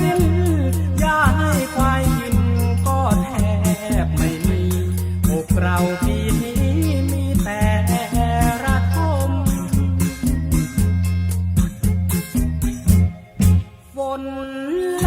สิ้นยาให้ควายกิก็แทบไม่มีอกเราปีนี้มีแต่ระทมฝนแล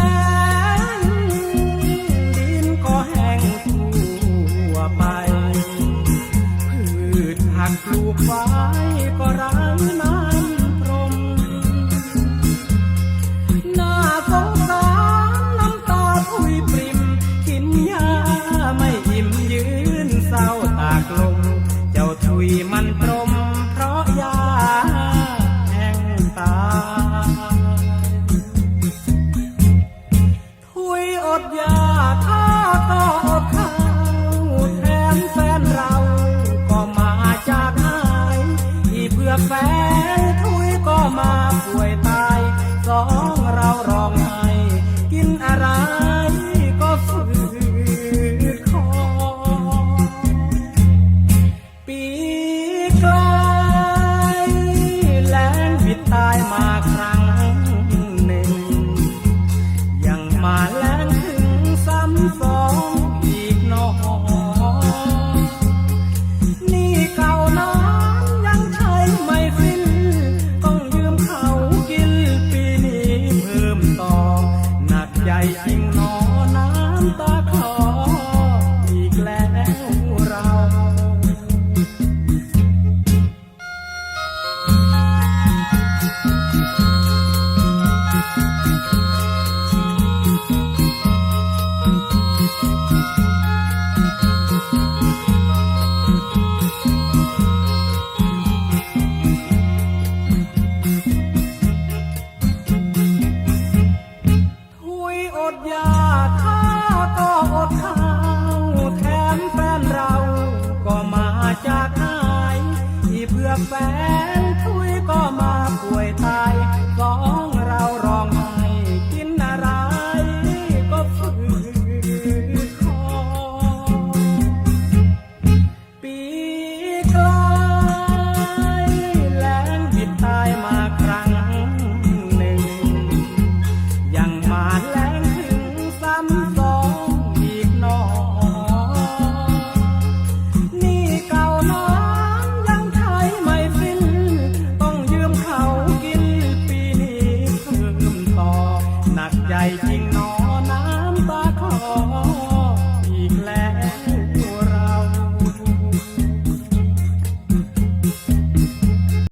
ถ้าก็ข้าแถมแฟนเรา ก็มาจากหาที่เพื่อแฟนทุยก็มาป่วยตายสองเรารอง ยาฆ่าก็อดข้าวแถมแฟนเราก็มาจากไหนที่เพื่อแฟน